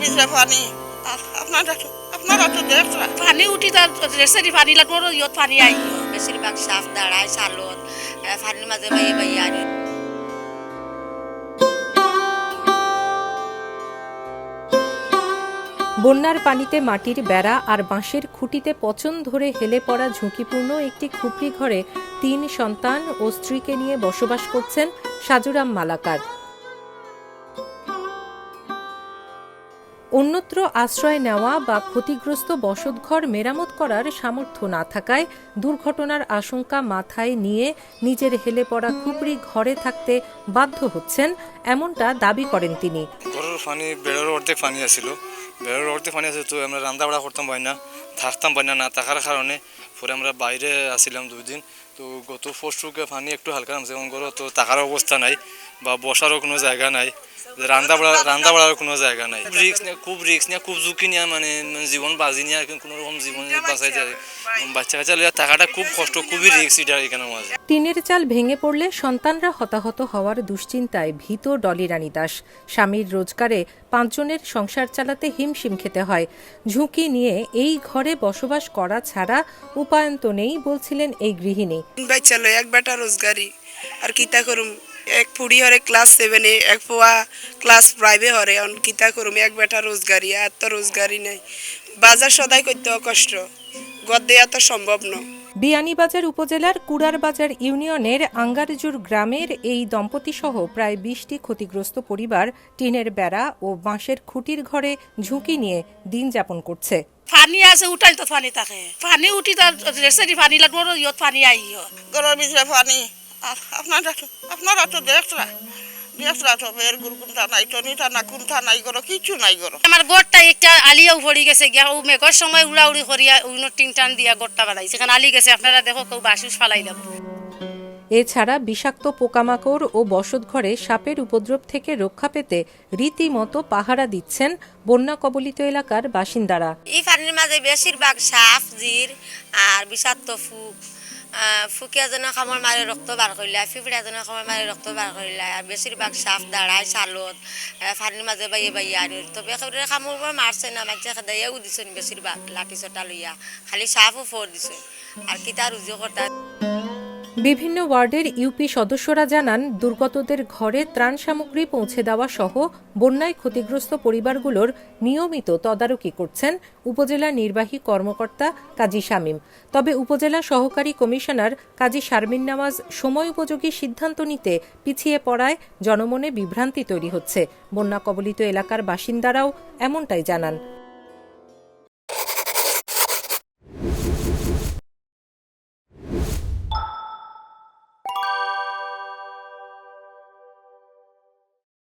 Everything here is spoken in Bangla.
ভিতরে পানি আপনারা আপনারা তো দেখছেন পানি উঠি তার রেসেরি পানি আর ইয়ত পানি আই বেশিরভাগ সাফ দাঁড়ায় চালত পানির মাঝে বাইয়ে বাইয়ে আর বন্যার পানিতে মাটির বেড়া আর বাঁশের খুঁটিতে পচন ধরে হেলে পড়া ঝুঁকিপূর্ণ একটি খুপড়ি ঘরে তিন সন্তান ও স্ত্রীকে নিয়ে বসবাস করছেন সাজুরাম মালাকার। অন্যত্র আশ্রয় নেওয়া বা ক্ষতিগ্রস্ত বসতঘর মেরামত করার সামর্থ্য না থাকায় দুর্ঘটনার আশঙ্কা মাথায় নিয়ে নিজের হেলে পড়া খুপড়ি ঘরে থাকতে বাধ্য হচ্ছেন, এমনটা দাবি করেন তিনি। ঘরের পানি, বেড়ের অর্ধেক পানি আছিল। বেড়ের অর্ধেক পানি আছে, তো আমরা রান্না বাড়া করতাম পারি না থাকতাম পারি না না থাকার কারণে। পরে আমরা বাইরে আসছিলাম দুই দিন। তো গত পরশুকে পানি একটু হালকা নামছে এবং ঘরে তো থাকার অবস্থা নাই বা বসারও কোনো জায়গা নাই রান্না বাড়া রান্না বাড়ার কোনো জায়গা নাই। রিক্স নিয়ে, খুব রিক্স নিয়ে, খুব ঝুঁকি নিয়ে মানে জীবন বাজি নিয়ে কোনো রকম জীবন বাঁচাই যায়, বাচ্চা কাচ্চা লিয়ে থাকাটা খুব কষ্ট, খুবই রিক্স এটা এখানে মাঝে টিনের চাল ভেঙে পড়লে সন্তানরা হতাহত হওয়ার দুশ্চিন্তায় ভীত ডলি রানী দাস। স্বামীর রোজগারে পাঁচজনের সংসার চালাতে হিমশিম খেতে হয়। ঝুঁকি নিয়ে এই ঘরে বসবাস করা ছাড়া উপায়ন্ত নেই বলছিলেন এই গৃহিণী। বাচ্চা লয় এক বেটা রোজগারি। আর কিতা করুম, এক ফুড়ি হরে ক্লাস সেভেনে এক পোয়া ক্লাস ফাইভে হরে, অন কিতা করুম, এক বেটা রোজগারি, আর তো রোজগারি নাই। বাজার সদাই করতে কষ্ট, গদ দেয়া তো সম্ভব নয় বিয়ানীবাজার উপজেলার কুড়ারবাজার ইউনিয়নের আঙ্গারজুর গ্রামের এই দম্পতিসহ প্রায় বিশটি ক্ষতিগ্রস্ত পরিবার টিনের বেড়া ও বাঁশের খুঁটির ঘরে ঝুঁকি নিয়ে দিন যাপন করছে। পানি আছে উঠাই তো পানি থাকে পানি উঠি তার রেসেরি পানি লাগবো ইয়ত পানি আই ঘরের ভিতরে পানি আর আপনারা তো তো বের গুড় নাই টনিটা না কোনটা নাই করো কিছু নাই গোটটা একটা ভরি গেছে গিয়া ও মেঘর সময় উড়াউড়ি করিয়া উইন টিং টান দিয়া গোটটা বাড়াইছে সেখানে আলি গেছে আপনারা দেখো কেউ বাসুস ফালাই দেবো এছাড়া বিষাক্ত পোকামাকড় ও বসতঘরে সাপের উপদ্রব থেকে রক্ষা পেতে রীতিমতো পাহারা দিচ্ছেন বন্যা কবলিত এলাকার বাসিন্দারা। এই পানির মাঝে বেশিরভাগ সাপ, জির আর বিষাক্ত ফুক ফুকিয়া যেন খামর মারে রক্ত বার করিলা ফিফড়িয়া যেন খামর মারে রক্ত বার করিলা আর বেশিরভাগ সাপ দাঁড়ায় চালত পানির মাঝে বাইয়ে বাইয়ে আর তবে একেবারে খামর মারছে না মানুষে খেদাইয়াও দিছেন বেশিরভাগ লাঠি চটা লইয়া। খালি সাপও ফোর দিছেন আর কিতা রুজু করতা বিভিন্ন ওয়ার্ডের ইউপি সদস্যরা জানান, দুর্গতদের ঘরে ত্রাণ সামগ্রী পৌঁছে দেওয়া সহ বন্যায় ক্ষতিগ্রস্ত পরিবারগুলোর নিয়মিত তদারকি করছেন উপজেলা নির্বাহী কর্মকর্তা কাজী শামীম। তবে উপজেলা সহকারী কমিশনার কাজী শারমিন নামাজ সময় উপযোগী সিদ্ধান্ত নিতে পিছিয়ে পড়ায় জনমনে বিভ্রান্তি তৈরি হচ্ছে। বন্যা কবলিত এলাকার বাসিন্দারাও এমনটাই জানান।